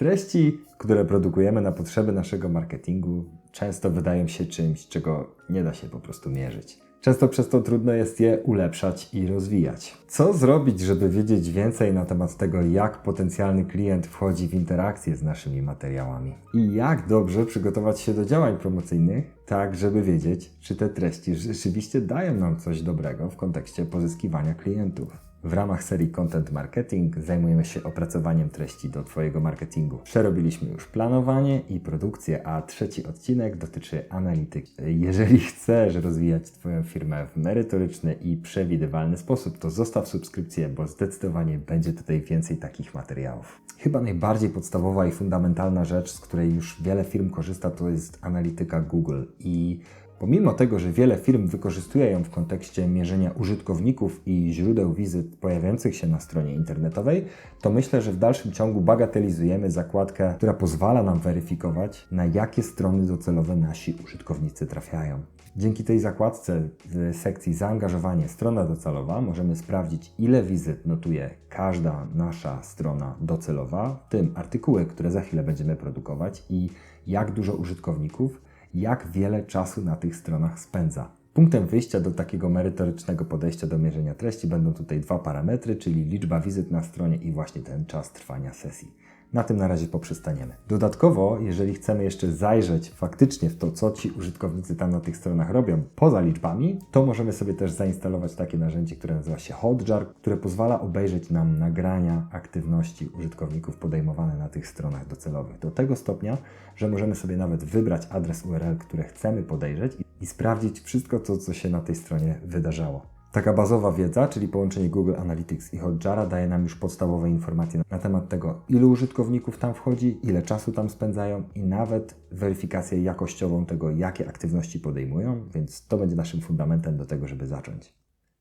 Treści, które produkujemy na potrzeby naszego marketingu, często wydają się czymś, czego nie da się po prostu mierzyć. Często przez to trudno jest je ulepszać i rozwijać. Co zrobić, żeby wiedzieć więcej na temat tego, jak potencjalny klient wchodzi w interakcję z naszymi materiałami? I jak dobrze przygotować się do działań promocyjnych, tak żeby wiedzieć, czy te treści rzeczywiście dają nam coś dobrego w kontekście pozyskiwania klientów? W ramach serii Content Marketing zajmujemy się opracowaniem treści do Twojego marketingu. Przerobiliśmy już planowanie i produkcję, a trzeci odcinek dotyczy analityki. Jeżeli chcesz rozwijać Twoją firmę w merytoryczny i przewidywalny sposób, to zostaw subskrypcję, bo zdecydowanie będzie tutaj więcej takich materiałów. Chyba najbardziej podstawowa i fundamentalna rzecz, z której już wiele firm korzysta, to jest analityka Google i Pomimo tego, że wiele firm wykorzystuje ją w kontekście mierzenia użytkowników i źródeł wizyt pojawiających się na stronie internetowej, to myślę, że w dalszym ciągu bagatelizujemy zakładkę, która pozwala nam weryfikować, na jakie strony docelowe nasi użytkownicy trafiają. Dzięki tej zakładce w sekcji zaangażowanie strona docelowa możemy sprawdzić, ile wizyt notuje każda nasza strona docelowa, w tym artykuły, które za chwilę będziemy produkować i jak dużo użytkowników jak wiele czasu na tych stronach spędza. Punktem wyjścia do takiego merytorycznego podejścia do mierzenia treści będą tutaj dwa parametry, czyli liczba wizyt na stronie i właśnie ten czas trwania sesji. Na tym na razie poprzestaniemy. Dodatkowo, jeżeli chcemy jeszcze zajrzeć faktycznie w to, co ci użytkownicy tam na tych stronach robią poza liczbami, to możemy sobie też zainstalować takie narzędzie, które nazywa się Hotjar, które pozwala obejrzeć nam nagrania aktywności użytkowników podejmowane na tych stronach docelowych. Do tego stopnia, że możemy sobie nawet wybrać adres URL, które chcemy podejrzeć i sprawdzić wszystko to, co się na tej stronie wydarzało. Taka bazowa wiedza, czyli połączenie Google Analytics i Hotjara daje nam już podstawowe informacje na temat tego, ilu użytkowników tam wchodzi, ile czasu tam spędzają i nawet weryfikację jakościową tego, jakie aktywności podejmują, więc to będzie naszym fundamentem do tego, żeby zacząć.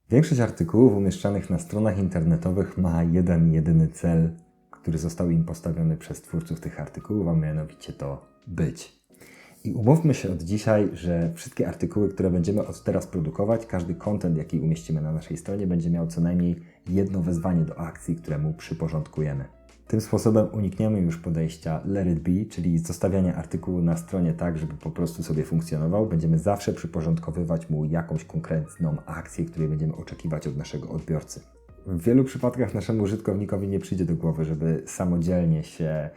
Większość artykułów umieszczanych na stronach internetowych ma jeden, jedyny cel, który został im postawiony przez twórców tych artykułów, a mianowicie to być. I umówmy się od dzisiaj, że wszystkie artykuły, które będziemy od teraz produkować, każdy content, jaki umieścimy na naszej stronie, będzie miał co najmniej jedno wezwanie do akcji, któremu przyporządkujemy. Tym sposobem unikniemy już podejścia let it be, czyli zostawiania artykułu na stronie tak, żeby po prostu sobie funkcjonował. Będziemy zawsze przyporządkowywać mu jakąś konkretną akcję, której będziemy oczekiwać od naszego odbiorcy. W wielu przypadkach naszemu użytkownikowi nie przyjdzie do głowy, żeby samodzielnie się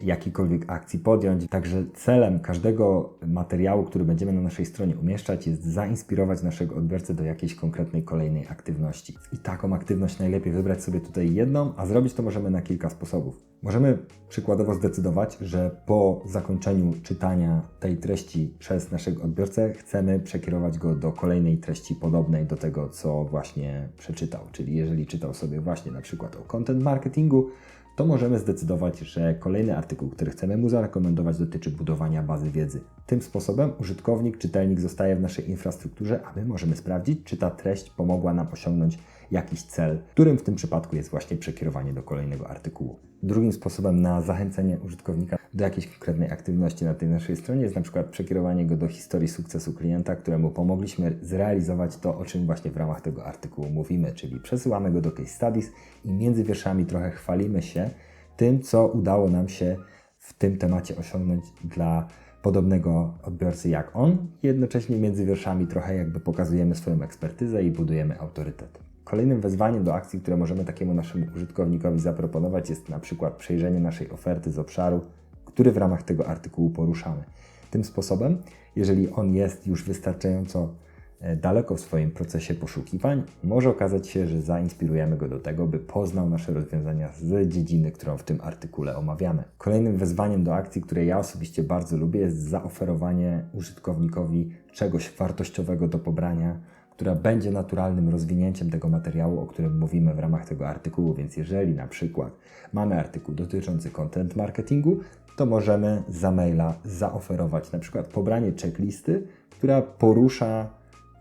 jakiejkolwiek akcji podjąć. Także celem każdego materiału, który będziemy na naszej stronie umieszczać, jest zainspirować naszego odbiorcę do jakiejś konkretnej kolejnej aktywności. I taką aktywność najlepiej wybrać sobie tutaj jedną, a zrobić to możemy na kilka sposobów. Możemy przykładowo zdecydować, że po zakończeniu czytania tej treści przez naszego odbiorcę chcemy przekierować go do kolejnej treści podobnej do tego, co właśnie przeczytał. Czyli jeżeli czytał sobie właśnie na przykład o content marketingu, to możemy zdecydować, że kolejny artykuł, który chcemy mu zarekomendować, dotyczy budowania bazy wiedzy. Tym sposobem użytkownik, czytelnik zostaje w naszej infrastrukturze, a my możemy sprawdzić, czy ta treść pomogła nam osiągnąć jakiś cel, którym w tym przypadku jest właśnie przekierowanie do kolejnego artykułu. Drugim sposobem na zachęcenie użytkownika do jakiejś konkretnej aktywności na tej naszej stronie jest na przykład przekierowanie go do historii sukcesu klienta, któremu pomogliśmy zrealizować to, o czym właśnie w ramach tego artykułu mówimy, czyli przesyłamy go do case studies i między wierszami trochę chwalimy się tym, co udało nam się w tym temacie osiągnąć dla podobnego odbiorcy jak on. Jednocześnie między wierszami trochę jakby pokazujemy swoją ekspertyzę i budujemy autorytet. Kolejnym wezwaniem do akcji, które możemy takiemu naszemu użytkownikowi zaproponować, jest na przykład przejrzenie naszej oferty z obszaru, który w ramach tego artykułu poruszamy. Tym sposobem, jeżeli on jest już wystarczająco e, daleko w swoim procesie poszukiwań, może okazać się, że zainspirujemy go do tego, by poznał nasze rozwiązania z dziedziny, którą w tym artykule omawiamy. Kolejnym wezwaniem do akcji, które ja osobiście bardzo lubię, jest zaoferowanie użytkownikowi czegoś wartościowego do pobrania która będzie naturalnym rozwinięciem tego materiału, o którym mówimy w ramach tego artykułu. Więc jeżeli na przykład mamy artykuł dotyczący content marketingu, to możemy za maila zaoferować na przykład pobranie checklisty, która porusza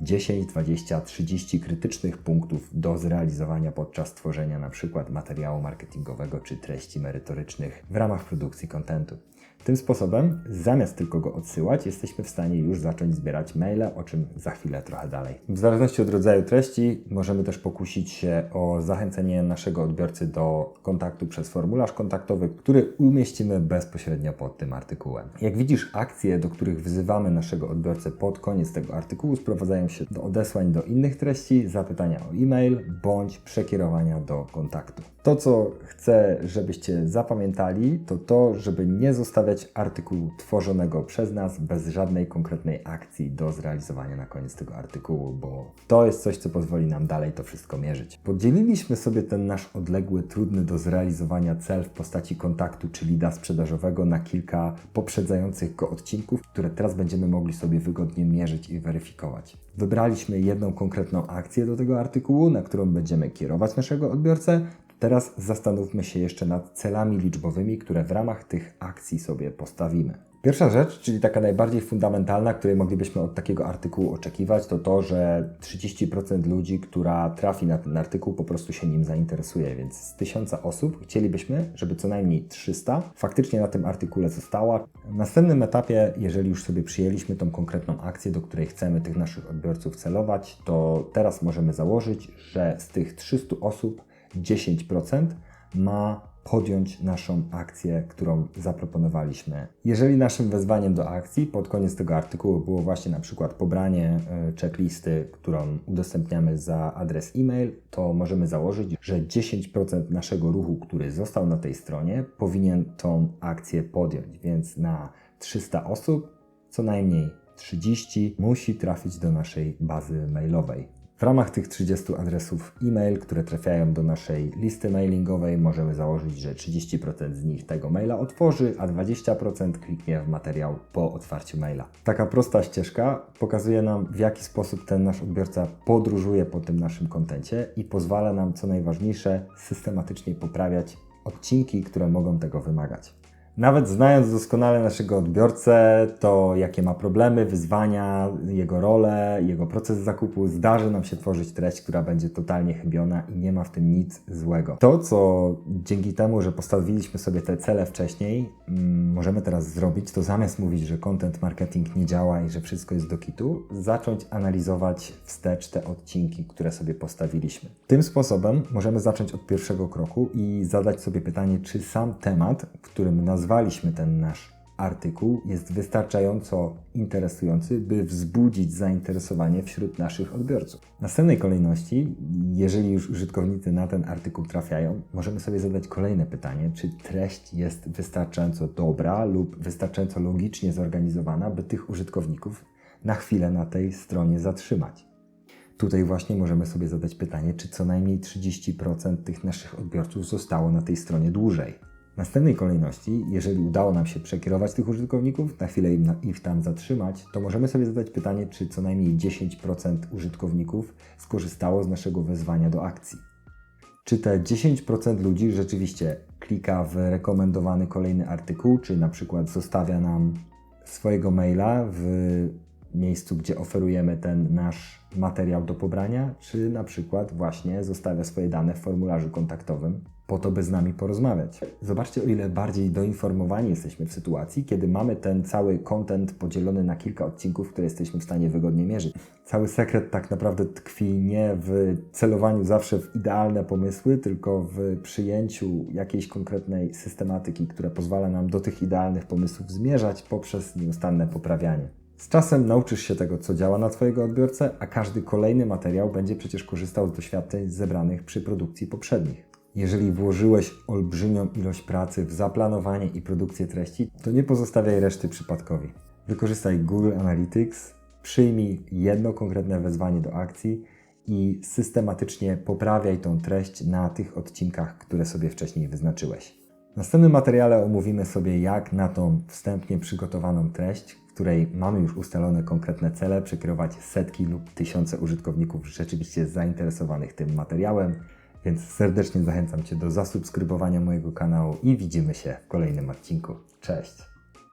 10, 20, 30 krytycznych punktów do zrealizowania podczas tworzenia przykład materiału marketingowego czy treści merytorycznych w ramach produkcji kontentu. Tym sposobem, zamiast tylko go odsyłać, jesteśmy w stanie już zacząć zbierać maile, o czym za chwilę trochę dalej. W zależności od rodzaju treści, możemy też pokusić się o zachęcenie naszego odbiorcy do kontaktu przez formularz kontaktowy, który umieścimy bezpośrednio pod tym artykułem. Jak widzisz, akcje, do których wyzywamy naszego odbiorcę pod koniec tego artykułu, sprowadzają się do odesłań do innych treści, zapytania o e-mail bądź przekierowania do kontaktu. To, co chcę, żebyście zapamiętali, to to, żeby nie zostawiać artykułu tworzonego przez nas bez żadnej konkretnej akcji do zrealizowania na koniec tego artykułu, bo to jest coś, co pozwoli nam dalej to wszystko mierzyć. Podzieliliśmy sobie ten nasz odległy, trudny do zrealizowania cel w postaci kontaktu czy lida sprzedażowego na kilka poprzedzających go odcinków, które teraz będziemy mogli sobie wygodnie mierzyć i weryfikować. Wybraliśmy jedną konkretną akcję do tego artykułu, na którą będziemy kierować naszego odbiorcę, Teraz zastanówmy się jeszcze nad celami liczbowymi, które w ramach tych akcji sobie postawimy. Pierwsza rzecz, czyli taka najbardziej fundamentalna, której moglibyśmy od takiego artykułu oczekiwać, to to, że 30% ludzi, która trafi na ten artykuł, po prostu się nim zainteresuje. Więc z 1000 osób chcielibyśmy, żeby co najmniej 300 faktycznie na tym artykule została. W następnym etapie, jeżeli już sobie przyjęliśmy tą konkretną akcję, do której chcemy tych naszych odbiorców celować, to teraz możemy założyć, że z tych 300 osób 10% ma podjąć naszą akcję, którą zaproponowaliśmy. Jeżeli naszym wezwaniem do akcji pod koniec tego artykułu było właśnie na przykład pobranie e, checklisty, którą udostępniamy za adres e-mail, to możemy założyć, że 10% naszego ruchu, który został na tej stronie, powinien tą akcję podjąć, więc na 300 osób co najmniej 30 musi trafić do naszej bazy mailowej. W ramach tych 30 adresów e-mail, które trafiają do naszej listy mailingowej, możemy założyć, że 30% z nich tego maila otworzy, a 20% kliknie w materiał po otwarciu maila. Taka prosta ścieżka pokazuje nam, w jaki sposób ten nasz odbiorca podróżuje po tym naszym kontencie i pozwala nam, co najważniejsze, systematycznie poprawiać odcinki, które mogą tego wymagać. Nawet znając doskonale naszego odbiorcę, to jakie ma problemy, wyzwania, jego rolę, jego proces zakupu, zdarzy nam się tworzyć treść, która będzie totalnie chybiona i nie ma w tym nic złego. To, co dzięki temu, że postawiliśmy sobie te cele wcześniej, mm, możemy teraz zrobić, to zamiast mówić, że content marketing nie działa i że wszystko jest do kitu, zacząć analizować wstecz te odcinki, które sobie postawiliśmy. Tym sposobem możemy zacząć od pierwszego kroku i zadać sobie pytanie, czy sam temat, którym nas nazwaliśmy ten nasz artykuł, jest wystarczająco interesujący, by wzbudzić zainteresowanie wśród naszych odbiorców. W następnej kolejności, jeżeli już użytkownicy na ten artykuł trafiają, możemy sobie zadać kolejne pytanie, czy treść jest wystarczająco dobra lub wystarczająco logicznie zorganizowana, by tych użytkowników na chwilę na tej stronie zatrzymać. Tutaj właśnie możemy sobie zadać pytanie, czy co najmniej 30% tych naszych odbiorców zostało na tej stronie dłużej. W następnej kolejności, jeżeli udało nam się przekierować tych użytkowników, na chwilę ich tam zatrzymać, to możemy sobie zadać pytanie, czy co najmniej 10% użytkowników skorzystało z naszego wezwania do akcji. Czy te 10% ludzi rzeczywiście klika w rekomendowany kolejny artykuł, czy na przykład zostawia nam swojego maila w miejscu, gdzie oferujemy ten nasz materiał do pobrania, czy na przykład właśnie zostawia swoje dane w formularzu kontaktowym po to, by z nami porozmawiać. Zobaczcie, o ile bardziej doinformowani jesteśmy w sytuacji, kiedy mamy ten cały content podzielony na kilka odcinków, które jesteśmy w stanie wygodnie mierzyć. Cały sekret tak naprawdę tkwi nie w celowaniu zawsze w idealne pomysły, tylko w przyjęciu jakiejś konkretnej systematyki, która pozwala nam do tych idealnych pomysłów zmierzać poprzez nieustanne poprawianie. Z czasem nauczysz się tego, co działa na Twojego odbiorcę, a każdy kolejny materiał będzie przecież korzystał z doświadczeń zebranych przy produkcji poprzednich. Jeżeli włożyłeś olbrzymią ilość pracy w zaplanowanie i produkcję treści, to nie pozostawiaj reszty przypadkowi. Wykorzystaj Google Analytics, przyjmij jedno konkretne wezwanie do akcji i systematycznie poprawiaj tą treść na tych odcinkach, które sobie wcześniej wyznaczyłeś. W następnym materiale omówimy sobie, jak na tą wstępnie przygotowaną treść, w której mamy już ustalone konkretne cele, przekierować setki lub tysiące użytkowników rzeczywiście zainteresowanych tym materiałem. Więc serdecznie zachęcam Cię do zasubskrybowania mojego kanału i widzimy się w kolejnym odcinku. Cześć!